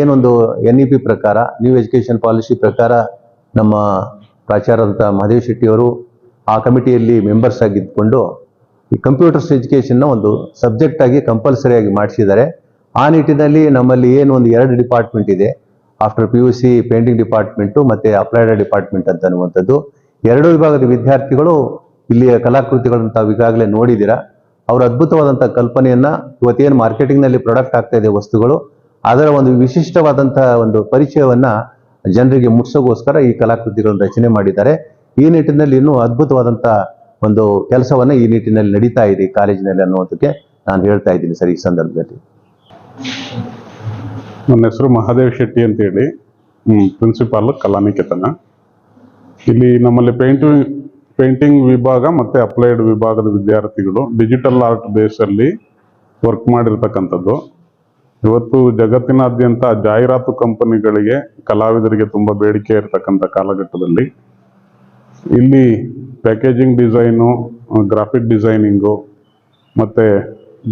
ಏನೊಂದು ಎನ್ ಇ ಪಿ ಪ್ರಕಾರ ನ್ಯೂ ಎಜುಕೇಷನ್ ಪಾಲಿಸಿ ಪ್ರಕಾರ ನಮ್ಮ ಪ್ರಾಚಾರ್ಯಂಥ ಮಹದೇವ್ ಶೆಟ್ಟಿಯವರು ಆ ಕಮಿಟಿಯಲ್ಲಿ ಮೆಂಬರ್ಸ್ ಆಗಿದ್ದುಕೊಂಡು ಈ ಕಂಪ್ಯೂಟರ್ಸ್ ಎಜುಕೇಷನ್ನ ಒಂದು ಸಬ್ಜೆಕ್ಟಾಗಿ ಆಗಿ ಕಂಪಲ್ಸರಿ ಆಗಿ ಮಾಡಿಸಿದ್ದಾರೆ. ಆ ನಿಟ್ಟಿನಲ್ಲಿ ನಮ್ಮಲ್ಲಿ ಏನು ಒಂದು ಎರಡು ಡಿಪಾರ್ಟ್ಮೆಂಟ್ ಇದೆ. After P U C painting department ಮತ್ತು ಅಪ್ಲೈಡ್ ಡಿಪಾರ್ಟ್ಮೆಂಟ್ ಅಂತ ಅನ್ನುವಂಥದ್ದು. ಎರಡು ವಿಭಾಗದ ವಿದ್ಯಾರ್ಥಿಗಳು ಇಲ್ಲಿಯ ಕಲಾಕೃತಿಗಳನ್ನು ತಾವು ಈಗಾಗಲೇ ನೋಡಿದ್ದೀರಾ. ಅವರ ಅದ್ಭುತವಾದಂಥ ಕಲ್ಪನೆಯನ್ನ ಇವತ್ತೇನು ಮಾರ್ಕೆಟಿಂಗ್ನಲ್ಲಿ ಪ್ರಾಡಕ್ಟ್ ಆಗ್ತಾ ಇದೆ ವಸ್ತುಗಳು, ಅದರ ಒಂದು ವಿಶಿಷ್ಟವಾದಂತಹ ಒಂದು ಪರಿಚಯವನ್ನ ಜನರಿಗೆ ಮುಟ್ಸೋಗೋಸ್ಕರ ಈ ಕಲಾಕೃತಿಗಳನ್ನು ರಚನೆ ಮಾಡಿದ್ದಾರೆ. ಈ ನಿಟ್ಟಿನಲ್ಲಿ ಇನ್ನೂ ಅದ್ಭುತವಾದಂಥ ಒಂದು ಕೆಲಸವನ್ನ ಈ ನಿಟ್ಟಿನಲ್ಲಿ ನಡೀತಾ ಇದೆ ಕಾಲೇಜಿನಲ್ಲಿ ಅನ್ನುವಂಥಕ್ಕೆ ನಾನು ಹೇಳ್ತಾ ಇದ್ದೀನಿ ಸರ್ ಈ ಸಂದರ್ಭದಲ್ಲಿ. ನನ್ನ ಹೆಸರು ಮಹಾದೇವ್ ಶೆಟ್ಟಿ ಅಂತೇಳಿ. ಪ್ರಿನ್ಸಿಪಾಲ್ ಕಲಾನಿಕೇತನ. ಇಲ್ಲಿ ನಮ್ಮಲ್ಲಿ ಪೇಂಟಿಂಗ್ ಪೇಂಟಿಂಗ್ ವಿಭಾಗ ಮತ್ತು ಅಪ್ಲೈಡ್ ವಿಭಾಗದ ವಿದ್ಯಾರ್ಥಿಗಳು ಡಿಜಿಟಲ್ ಆರ್ಟ್ ಬೇಸಲ್ಲಿ ವರ್ಕ್ ಮಾಡಿರ್ತಕ್ಕಂಥದ್ದು. ಇವತ್ತು ಜಗತ್ತಿನಾದ್ಯಂತ ಜಾಹೀರಾತು ಕಂಪನಿಗಳಿಗೆ ಕಲಾವಿದರಿಗೆ ತುಂಬ ಬೇಡಿಕೆ ಇರತಕ್ಕಂಥ ಕಾಲಘಟ್ಟದಲ್ಲಿ. ಇಲ್ಲಿ ಪ್ಯಾಕೇಜಿಂಗ್ ಡಿಸೈನು ಗ್ರಾಫಿಕ್ ಡಿಸೈನಿಂಗು ಮತ್ತು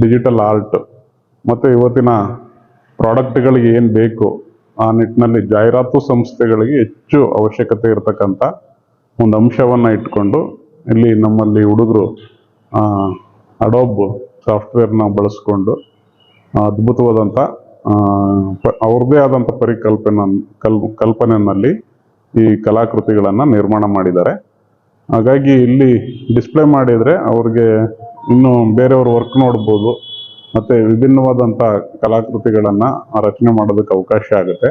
ಡಿಜಿಟಲ್ ಆರ್ಟ್ ಮತ್ತು ಇವತ್ತಿನ ಪ್ರಾಡಕ್ಟ್ಗಳಿಗೆ ಏನು ಬೇಕು, ಆ ನಿಟ್ಟಿನಲ್ಲಿ ಜಾಹೀರಾತು ಸಂಸ್ಥೆಗಳಿಗೆ ಹೆಚ್ಚು ಅವಶ್ಯಕತೆ ಇರತಕ್ಕಂಥ ಒಂದು ಅಂಶವನ್ನು ಇಟ್ಕೊಂಡು ಇಲ್ಲಿ ನಮ್ಮಲ್ಲಿ ಹುಡುಗರು ಅಡೋಬ್ ಸಾಫ್ಟ್ವೇರ್ನ ಬಳಸ್ಕೊಂಡು ಅದ್ಭುತವಾದಂಥ ಅವ್ರದ್ದೇ ಆದಂಥ ಪರಿಕಲ್ಪನೆ, ಕಲ್ ಕಲ್ಪನೆಯಲ್ಲಿ ಈ ಕಲಾಕೃತಿಗಳನ್ನು ನಿರ್ಮಾಣ ಮಾಡಿದ್ದಾರೆ. ಹಾಗಾಗಿ ಇಲ್ಲಿ ಡಿಸ್ಪ್ಲೇ ಮಾಡಿದರೆ ಅವ್ರಿಗೆ ಇನ್ನು ಬೇರೆಯವ್ರ ವರ್ಕ್ ನೋಡ್ಬೋದು. ಮತ್ತು ವಿಭಿನ್ನವಾದಂಥ ಕಲಾಕೃತಿಗಳನ್ನು ರಚನೆ ಮಾಡೋದಕ್ಕೆ ಅವಕಾಶ ಆಗುತ್ತೆ.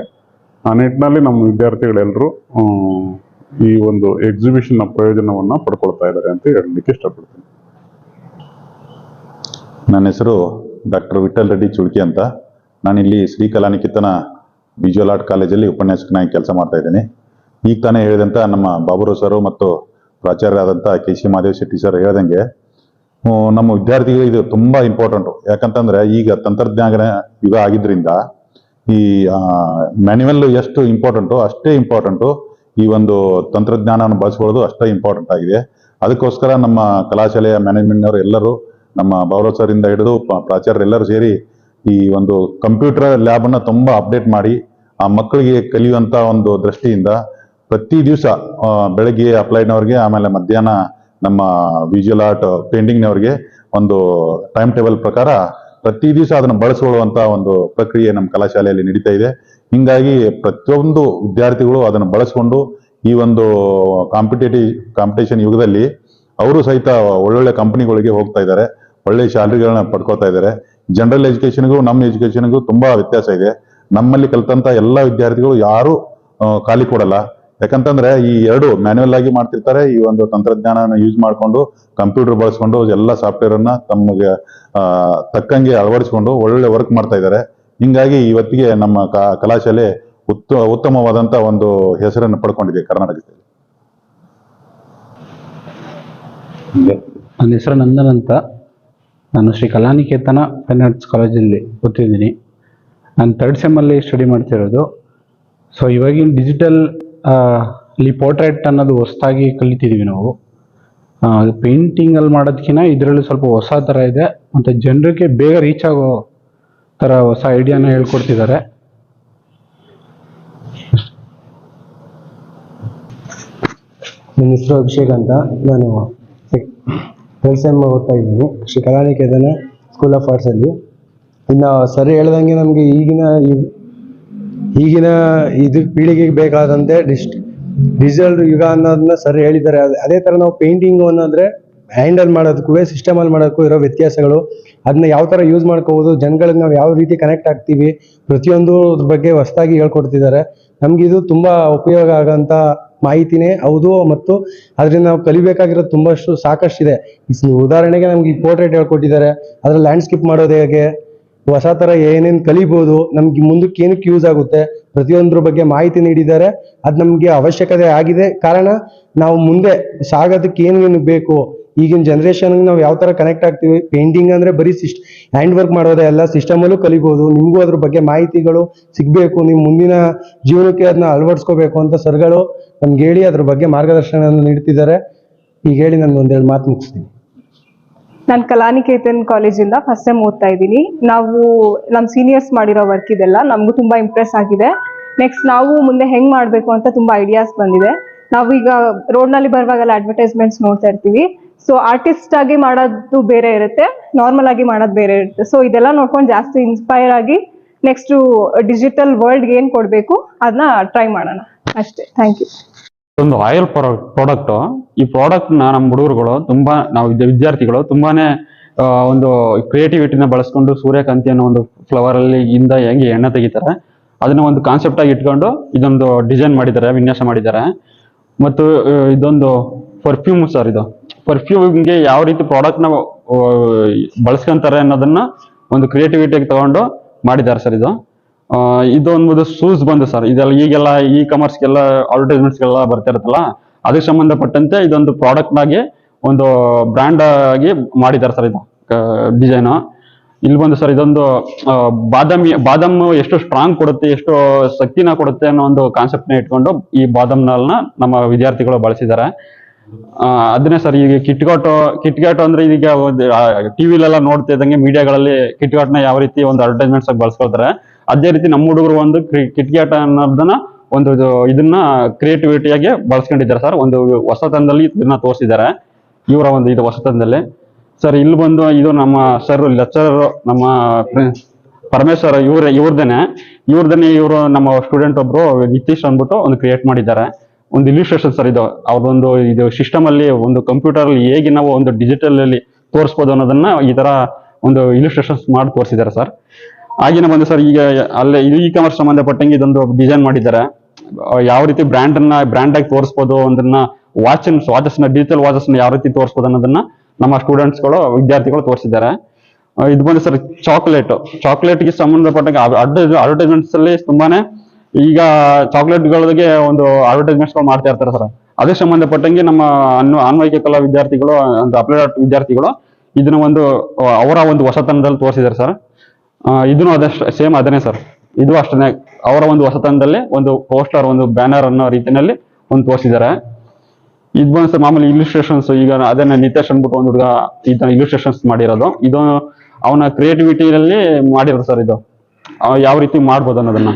ಆ ನಿಟ್ಟಿನಲ್ಲಿ ನಮ್ಮ ವಿದ್ಯಾರ್ಥಿಗಳೆಲ್ಲರೂ ಈ ಒಂದು ಎಕ್ಸಿಬಿಷನ್ನ ಪ್ರಯೋಜನವನ್ನು ಪಡ್ಕೊಳ್ತಾ ಇದ್ದಾರೆ ಅಂತ ಹೇಳಲಿಕ್ಕೆ ಇಷ್ಟಪಡ್ತೀನಿ. ನನ್ನ ಹೆಸರು ಡಾಕ್ಟರ್ ವಿಠಲ್ ರೆಡ್ಡಿ ಚುಳ್ಕಿ ಅಂತ. ನಾನಿಲ್ಲಿ ಶ್ರೀ ಕಲಾನಿಕೇತನ ವಿಜುವಲ್ ಆರ್ಟ್ ಕಾಲೇಜಲ್ಲಿ ಉಪನ್ಯಾಸಕನಾಗಿ ಕೆಲಸ ಮಾಡ್ತಾ ಇದ್ದೀನಿ. ಈಗ ತಾನೇ ಹೇಳಿದಂಥ ನಮ್ಮ ಬಾಬುರಾವ್ ಸರು ಮತ್ತು ಪ್ರಾಚಾರ್ಯರಾದಂಥ K C Madev Shetty sir ಹೇಳ್ದಂಗೆ ನಮ್ಮ ವಿದ್ಯಾರ್ಥಿಗಳು ಇದು ತುಂಬ ಇಂಪಾರ್ಟೆಂಟು ಯಾಕಂತಂದ್ರೆ ಈಗ ತಂತ್ರಜ್ಞಾನ ಯುಗ ಆಗಿದ್ರಿಂದ ಈ ಮ್ಯಾನ್ಯುವಲ್ ಎಷ್ಟು ಇಂಪಾರ್ಟೆಂಟು ಅಷ್ಟೇ ಇಂಪಾರ್ಟೆಂಟು ಈ ಒಂದು ತಂತ್ರಜ್ಞಾನವನ್ನು ಬಳಸ್ಕೊಳ್ಳೋದು ಅಷ್ಟೇ ಇಂಪಾರ್ಟೆಂಟ್ ಆಗಿದೆ. ಅದಕ್ಕೋಸ್ಕರ ನಮ್ಮ ಕಲಾಶಾಲೆಯ ಮ್ಯಾನೇಜ್ಮೆಂಟ್ನವರು ಎಲ್ಲರೂ ನಮ್ಮ ಬಾಬುರಾವ್ ಸರ್ ಇಂದ ಹಿಡಿದು ಪ- ಪ್ರಾಚಾರ್ಯರು ಎಲ್ಲರೂ ಸೇರಿ ಈ ಒಂದು ಕಂಪ್ಯೂಟರ್ ಲ್ಯಾಬನ್ನು ತುಂಬ ಅಪ್ಡೇಟ್ ಮಾಡಿ, ಆ ಮಕ್ಕಳಿಗೆ ಕಲಿಯುವಂಥ ಒಂದು ದೃಷ್ಟಿಯಿಂದ ಪ್ರತಿ ದಿವಸ ಬೆಳಗ್ಗೆ ಅಪ್ಲೈಡ್ನವ್ರಿಗೆ ಆಮೇಲೆ ಮಧ್ಯಾಹ್ನ ನಮ್ಮ ವಿಜುವಲ್ ಆರ್ಟ್ ಪೇಂಟಿಂಗ್ನವ್ರಿಗೆ ಒಂದು ಟೈಮ್ ಟೇಬಲ್ ಪ್ರಕಾರ ಪ್ರತಿ ದಿವಸ ಅದನ್ನು ಬಳಸಿಕೊಳ್ಳುವಂತ ಒಂದು ಪ್ರಕ್ರಿಯೆ ನಮ್ಮ ಕಲಾಶಾಲೆಯಲ್ಲಿ ನಡೀತಾ ಇದೆ. ಹಿಂಗಾಗಿ ಪ್ರತಿಯೊಂದು ವಿದ್ಯಾರ್ಥಿಗಳು ಅದನ್ನು ಬಳಸಿಕೊಂಡು ಈ ಒಂದು ಕಾಂಪಿಟೇಟಿವ್ ಕಾಂಪಿಟೇಷನ್ ಯುಗದಲ್ಲಿ ಅವರು ಸಹಿತ ಒಳ್ಳೊಳ್ಳೆ ಕಂಪನಿಗಳಿಗೆ ಹೋಗ್ತಾ ಇದ್ದಾರೆ. ಒಳ್ಳೆ ಸ್ಯಾಲ್ರಿಗಳನ್ನ ಪಡ್ಕೋತಾ ಇದ್ದಾರೆ. ಜನರಲ್ ಎಜುಕೇಶನ್ಗೂ ನಮ್ಮ ಎಜುಕೇಶನ್ಗೂ ತುಂಬಾ ವ್ಯತ್ಯಾಸ ಇದೆ. ನಮ್ಮಲ್ಲಿ ಕಲಿತಂತ ಎಲ್ಲ ವಿದ್ಯಾರ್ಥಿಗಳು ಯಾರು ಖಾಲಿ ಕೊಡಲ್ಲ. ಯಾಕಂತಂದ್ರೆ ಈ ಎರಡು ಮ್ಯಾನ್ಯಲ್ ಆಗಿ ಮಾಡ್ತಿರ್ತಾರೆ, ಈ ಒಂದು ತಂತ್ರಜ್ಞಾನ ಯೂಸ್ ಮಾಡ್ಕೊಂಡು ಕಂಪ್ಯೂಟರ್ ಬಳಸ್ಕೊಂಡು, ಎಲ್ಲ ಸಾಫ್ಟ್ವೇರ್ ಅನ್ನ ತಮಗೆ ತಕ್ಕಂಗೆ ಅಳವಡಿಸ್ಕೊಂಡು ಒಳ್ಳೆ ವರ್ಕ್ ಮಾಡ್ತಾ ಇದ್ದಾರೆ. ಹಿಂಗಾಗಿ ಇವತ್ತಿಗೆ ನಮ್ಮ ಕಲಾಶಾಲೆ ಉತ್ತ, ಉತ್ತಮವಾದಂತ ಒಂದು ಹೆಸರನ್ನು ಪಡ್ಕೊಂಡಿದೆ ಕರ್ನಾಟಕದಲ್ಲಿ. ನನ್ನ ಹೆಸರು ನಂದನ್ ಅಂತ. ನಾನು ಶ್ರೀ ಕಲಾನಿಕೇತನ ಫೈನ್ ಆರ್ಟ್ಸ್ ಕಾಲೇಜಲ್ಲಿ ಓದ್ತಿದ್ದೀನಿ. ನಾನು ತರ್ಡ್ ಸೆಮ್ಮಲ್ಲಿ ಸ್ಟಡಿ ಮಾಡ್ತಿರೋದು. ಸೊ ಇವಾಗಿನ ಡಿಜಿಟಲ್ ಇಲ್ಲಿ ಪೋರ್ಟ್ರೇಟ್ ಅನ್ನೋದು ಹೊಸದಾಗಿ ಕಲಿತಿದ್ದೀವಿ ನಾವು. ಪೇಂಟಿಂಗಲ್ಲಿ ಮಾಡೋದಕ್ಕಿಂತ ಇದರಲ್ಲಿ ಸ್ವಲ್ಪ ಹೊಸ ಥರ ಇದೆ. ಮತ್ತು ಜನರಿಗೆ ಬೇಗ ರೀಚ್ ಆಗೋ ಥರ ಹೊಸ ಐಡಿಯಾನ ಹೇಳ್ಕೊಡ್ತಿದ್ದಾರೆ ನನ್ನ ಹೆಸರು ಅಭಿಷೇಕ್ ಅಂತ. ನಾನು ಸೆಮ್ ಓದ್ತಾ ಇದ್ದೀನಿ. ಶ್ರೀ ಕಲಾನಿಕೇತನ ಸ್ಕೂಲ್ ಆಫ್ ಆರ್ಟ್ಸಲ್ಲಿ ಇನ್ನು ಸರಿ ಹೇಳ್ದಂಗೆ ನಮಗೆ ಈಗಿನ ಈಗಿನ ಇದು ಪೀಳಿಗೆಗೆ ಬೇಕಾದಂತೆ ಡಿಸ್ಟ್ ಡಿಜಿಟಲ್ ಯುಗ ಅನ್ನೋದನ್ನ ಸರಿ ಹೇಳಿದ್ದಾರೆ. ಅದೇ ಥರ ನಾವು ಪೇಂಟಿಂಗು ಅನ್ನೋದ್ರೆ ಹ್ಯಾಂಡಲ್ ಮಾಡೋದಕ್ಕೂ, ಸಿಸ್ಟಮಲ್ಲಿ ಮಾಡೋದಕ್ಕೂ ಇರೋ ವ್ಯತ್ಯಾಸಗಳು. ಅದನ್ನ ಯಾವ ಥರ ಯೂಸ್ ಮಾಡ್ಕೋಬೋದು ಜನಗಳಿಗೆ ನಾವು ಯಾವ ರೀತಿ ಕನೆಕ್ಟ್ ಆಗ್ತೀವಿ ಪ್ರತಿಯೊಂದು ಬಗ್ಗೆ ಹೊಸದಾಗಿ ಹೇಳ್ಕೊಡ್ತಿದ್ದಾರೆ. ನಮ್ಗೆ ಇದು ತುಂಬ ಉಪಯೋಗ ಆಗೋಂಥ ಮಾಹಿತಿನೇ ಹೌದು, ಮತ್ತು ಅದರಿಂದ ನಾವು ಕಲಿಬೇಕಾಗಿರೋದು ತುಂಬಷ್ಟು ಸಾಕಷ್ಟಿದೆ. ಉದಾಹರಣೆಗೆ ನಮ್ಗೆ ಈ ಪೋರ್ಟ್ರೇಟ್ ಹೇಳ್ಕೊಟ್ಟಿದ್ದಾರೆ. ಅದರ ಲ್ಯಾಂಡ್ಸ್ಕೇಪ್ ಮಾಡೋದು ಹೇಗೆ? ಹೊಸ ಥರ ಏನೇನು ಕಲಿಬೋದು, ನಮ್ಗೆ ಮುಂದಕ್ಕೆ ಏನಕ್ಕೆ ಯೂಸ್ ಆಗುತ್ತೆ ಪ್ರತಿಯೊಂದ್ರ ಬಗ್ಗೆ ಮಾಹಿತಿ ನೀಡಿದ್ದಾರೆ. ಅದು ನಮಗೆ ಅವಶ್ಯಕತೆ ಆಗಿದೆ. ಕಾರಣ ನಾವು ಮುಂದೆ ಸಾಗೋದಕ್ಕೆ ಏನೇನು ಬೇಕು, ಈಗಿನ ಜನ್ರೇಷನ್ಗೆ ನಾವು ಯಾವ ಥರ ಕನೆಕ್ಟ್ ಆಗ್ತೀವಿ ಪೇಂಟಿಂಗ್ ಅಂದರೆ ಬರೀ ಸಿಸ್ಟ್ ಹ್ಯಾಂಡ್ ವರ್ಕ್ ಮಾಡೋದೇ ಅಲ್ಲ ಸಿಸ್ಟಮಲ್ಲೂ ಕಲಿಬೋದು. ನಿಮಗೂ ಅದ್ರ ಬಗ್ಗೆ ಮಾಹಿತಿಗಳು ಸಿಗಬೇಕು. ನಿಮ್ಮ ಮುಂದಿನ ಜೀವನಕ್ಕೆ ಅದನ್ನ ಅಳವಡಿಸ್ಕೋಬೇಕು ಅಂತ ಸರ್ಗಳು ನಮ್ಗೆ ಹೇಳಿ ಅದ್ರ ಬಗ್ಗೆ ಮಾರ್ಗದರ್ಶನವನ್ನು ನೀಡ್ತಿದ್ದಾರೆ. ಈಗ ಹೇಳಿ ನಾನು ಒಂದೆರಡು ಮಾತು ಮುಗಿಸ್ತೀನಿ. ನಾನು ಕಲಾನಿಕೇತನ್ ಕಾಲೇಜಿಂದ ಫಸ್ಟ್ ಟೈಮ್ ಓದ್ತಾ ಇದ್ದೀನಿ. ನಾವು ನಮ್ಮ ಸೀನಿಯರ್ಸ್ ಮಾಡಿರೋ ವರ್ಕ್ ಇದೆಲ್ಲ ನಮಗೂ ತುಂಬ ಇಂಪ್ರೆಸ್ ಆಗಿದೆ. ನೆಕ್ಸ್ಟ್ ನಾವು ಮುಂದೆ ಹೆಂಗ್ ಮಾಡಬೇಕು ಅಂತ ತುಂಬ ಐಡಿಯಾಸ್ ಬಂದಿದೆ. ನಾವು ಈಗ ರೋಡ್ನಲ್ಲಿ ಬರುವಾಗೆಲ್ಲ ಅಡ್ವರ್ಟೈಸ್ಮೆಂಟ್ಸ್ ನೋಡ್ತಾ ಇರ್ತೀವಿ. ಸೊ ಆರ್ಟಿಸ್ಟ್ ಆಗಿ ಮಾಡೋದು ಬೇರೆ ಇರುತ್ತೆ ನಾರ್ಮಲ್ ಆಗಿ ಮಾಡೋದು ಬೇರೆ ಇರುತ್ತೆ. ಸೊ ಇದೆಲ್ಲ ನೋಡ್ಕೊಂಡು ಜಾಸ್ತಿ ಇನ್ಸ್ಪೈರ್ ಆಗಿ ನೆಕ್ಸ್ಟು ಡಿಜಿಟಲ್ ವರ್ಲ್ಡ್ಗೆ ಏನು ಕೊಡಬೇಕು ಅದನ್ನ ಟ್ರೈ ಮಾಡೋಣ. ಅಷ್ಟೇ. ಥ್ಯಾಂಕ್ ಯು ಒಂದು ಆಯಿಲ್ ಪ್ರಾಡಕ್ಟ್ ಈ ಪ್ರಾಡಕ್ಟ್ನ ನಮ್ಮ ಹುಡುಗರುಗಳು ತುಂಬಾ ನಾವು ವಿದ್ಯಾರ್ಥಿಗಳು ತುಂಬಾನೇ ಒಂದು ಕ್ರಿಯೇಟಿವಿಟಿನ ಬಳಸ್ಕೊಂಡು ಸೂರ್ಯಕಾಂತಿ ಅನ್ನೋ ಒಂದು ಫ್ಲವರ್ ಅಲ್ಲಿ ಇಂದ ಹೆಂಗೆ ಎಣ್ಣೆ ತೆಗಿತಾರೆ ಅದನ್ನ ಒಂದು ಕಾನ್ಸೆಪ್ಟ್ ಆಗಿ ಇಟ್ಕೊಂಡು ಇದೊಂದು ಡಿಸೈನ್ ಮಾಡಿದ್ದಾರೆ ವಿನ್ಯಾಸ ಮಾಡಿದ್ದಾರೆ. ಮತ್ತು ಇದೊಂದು ಪರ್ಫ್ಯೂಮ್ ಸರ್ ಇದು. ಪರ್ಫ್ಯೂಮ್ಗೆ ಯಾವ ರೀತಿ ಪ್ರಾಡಕ್ಟ್ನ ಆ, ಬಳಸ್ಕೊಂತಾರೆ ಅನ್ನೋದನ್ನ ಒಂದು ಕ್ರಿಯೇಟಿವಿಟಿಯಾಗಿ ತಗೊಂಡು ಮಾಡಿದ್ದಾರೆ ಸರ್ ಇದು. ಆ, ಇದೊಂದು ಶೂಸ್ ಬಂದು ಸರ್. ಇದೆಲ್ಲ ಈಗೆಲ್ಲ ಇ ಕಾಮರ್ಸ್ಗೆಲ್ಲ ಅಡ್ವರ್ಟೈಸ್ಮೆಂಟ್ಸ್ಗೆಲ್ಲ ಬರ್ತಾ ಇರುತ್ತಲ್ಲ ಅದಕ್ಕೆ ಸಂಬಂಧಪಟ್ಟಂತೆ ಇದೊಂದು ಪ್ರಾಡಕ್ಟ್ ಆಗಿ ಒಂದು ಬ್ರ್ಯಾಂಡ್ ಆಗಿ ಮಾಡಿದ್ದಾರೆ ಸರ್ ಇದು ಡಿಸೈನು ಇಲ್ಲಿ ಬಂದು ಸರ್ ಇದೊಂದು ಬಾದಾಮಿ ಬಾದಾಮ್ ಎಷ್ಟು ಸ್ಟ್ರಾಂಗ್ ಕೊಡುತ್ತೆ ಎಷ್ಟು ಶಕ್ತಿನ ಕೊಡುತ್ತೆ ಅನ್ನೋ ಒಂದು ಕಾನ್ಸೆಪ್ಟ್ನ ಇಟ್ಕೊಂಡು ಈ ಬಾದಾಮ್ ನಾಲ್ನ ನಮ್ಮ ವಿದ್ಯಾರ್ಥಿಗಳು ಬಳಸಿದ್ದಾರೆ. ಅದನ್ನೇ ಸರ್ ಈಗ ಕಿಟ್ಗಾಟು ಕಿಟ್ಗಾಟು ಅಂದ್ರೆ ಈಗ ಟಿವಿಲೆಲ್ಲ ನೋಡ್ತಾ ಇದ್ದಂಗೆ ಮೀಡಿಯಾಗಳಲ್ಲಿ ಕಿಟ್ಗಾಟ್ನ ಯಾವ ರೀತಿ ಒಂದು ಅಡ್ವರ್ಟೈಸ್ಮೆಂಟ್ಸ್ ಆಗಿ ಬಳಸ್ಕೊಳ್ತಾರೆ. ಅದೇ ರೀತಿ ನಮ್ಮ ಹುಡುಗರು ಒಂದು ಕಿಟ್ಗಾಟ ಅನ್ನೋದನ್ನ ಒಂದು ಇದು, ಇದನ್ನ ಕ್ರಿಯೇಟಿವಿಟಿಯಾಗಿ ಬಳಸ್ಕೊಂಡಿದ್ದಾರೆ ಸರ್. ಒಂದು ಹೊಸತನದಲ್ಲಿ ಇದನ್ನ ತೋರಿಸಿದ್ದಾರೆ. ಇವರ ಒಂದು ಇದು ಹೊಸತನದಲ್ಲಿ. ಸರ್, ಇಲ್ಲಿ ಬಂದು ಇದು ನಮ್ಮ ಸರ್, ಲೆಕ್ಚರರ್ ನಮ್ಮ ಪರಮೇಶ್ವರ್ ಇವ್ರ, ಇವ್ರದೇನೆ. ಇವ್ರದೇನೆ ಇವರು ನಮ್ಮ ಸ್ಟೂಡೆಂಟ್ ಒಬ್ರು ನಿತೀಶ್ ಅಂದ್ಬಿಟ್ಟು ಒಂದು ಕ್ರಿಯೇಟ್ ಮಾಡಿದ್ದಾರೆ. ಒಂದು ಇಲ್ಯೂಸ್ಟ್ರೇಷನ್ ಸರ್ ಇದು. ಅವ್ರದೊಂದು ಇದು ಸಿಸ್ಟಮ್ ಅಲ್ಲಿ, ಒಂದು ಕಂಪ್ಯೂಟರ್ ಅಲ್ಲಿ ಹೇಗೆ ನಾವು ಒಂದು ಡಿಜಿಟಲ್ ಅಲ್ಲಿ ತೋರಿಸ್ಬೋದು ಅನ್ನೋದನ್ನ ಈ ತರ ಒಂದು ಇಲ್ಯೂಸ್ಟ್ರೇಷನ್ಸ್ ಮಾಡಿ ತೋರಿಸಿದ್ದಾರೆ ಸರ್. ಆಗಿನ ಬಂದು ಸರ್ ಈಗ ಅಲ್ಲೇ ಇದು ಇ ಕಾಮರ್ಸ್ ಸಂಬಂಧಪಟ್ಟಂಗೆ ಇದೊಂದು ಡಿಸೈನ್ ಮಾಡಿದ್ದಾರೆ. ಯಾವ ರೀತಿ ಬ್ರ್ಯಾಂಡ್ ಅನ್ನ ಬ್ರ್ಯಾಂಡ್ ಆಗಿ ತೋರಿಸ್ಬೋದು ಅದನ್ನ ವಾಚ್ ವಾಚಸ್ನ ಡಿಜಿಟಲ್ ವಾಚಸ್ನ ಯಾವ ರೀತಿ ತೋರಿಸ್ಬೋದು ಅನ್ನೋದನ್ನ ನಮ್ಮ ಸ್ಟೂಡೆಂಟ್ಸ್ಗಳು, ವಿದ್ಯಾರ್ಥಿಗಳು ತೋರಿಸಿದ್ದಾರೆ. ಇದು ಬಂದು ಸರ್ ಚಾಕ್ಲೇಟ್ ಚಾಕ್ಲೇಟ್ಗೆ ಸಂಬಂಧಪಟ್ಟಂಗೆ ಅಡ್ವರ್ಟೈಸ್ಮೆಂಟ್ಸ್ ಅಲ್ಲಿ ತುಂಬಾನೇ ಈಗ ಚಾಕ್ಲೇಟ್ಗಳಿಗೆ ಒಂದು ಅಡ್ವರ್ಟೈಸ್ಮೆಂಟ್ಸ್ಗಳು ಮಾಡ್ತಾ ಇರ್ತಾರೆ ಸರ್. ಅದಕ್ಕೆ ಸಂಬಂಧಪಟ್ಟಂಗೆ ನಮ್ಮ ಅನ್ವ ಅನ್ವಯಿಕ ಕಲಾ ವಿದ್ಯಾರ್ಥಿಗಳು ಒಂದು ಅಪ್ಲೈಡ್ ವಿದ್ಯಾರ್ಥಿಗಳು ಇದನ್ನ ಒಂದು, ಅವರ ಒಂದು ಹೊಸತನದಲ್ಲಿ ತೋರಿಸಿದ್ದಾರೆ ಸರ್. ಇದನ್ನು ಅದಷ್ಟು ಸೇಮ್ ಅದನ್ನೇ ಸರ್ ಇದು ಅಷ್ಟನೇ ಅವರ ಒಂದು ಹೊಸತನದಲ್ಲಿ ಒಂದು ಪೋಸ್ಟರ್ ಒಂದು ಬ್ಯಾನರ್ ಅನ್ನೋ ರೀತಿಯಲ್ಲಿ ಒಂದು ತೋರಿಸಿದ್ದಾರೆ. ಇದು ಬಂದು ಸರ್ ಮಾಮೂಲಿ ಇಲಿಸ್ಟ್ರೇಷನ್ಸ್ ಈಗ ಅದನ್ನ ನಿತೇಶ್ ಅಂದ್ಬಿಟ್ಟು ಒಂದು ಹುಡುಗ ಇದನ್ನ ಇಲಿಸ್ಟ್ರೇಷನ್ಸ್ ಮಾಡಿರೋದು. ಇದು ಅವನ ಕ್ರಿಯೇಟಿವಿಟಿಯಲ್ಲಿ ಮಾಡಿರೋದು ಸರ್ ಇದು. ಯಾವ ರೀತಿ ಮಾಡ್ಬೋದು ಅನ್ನೋದನ್ನ.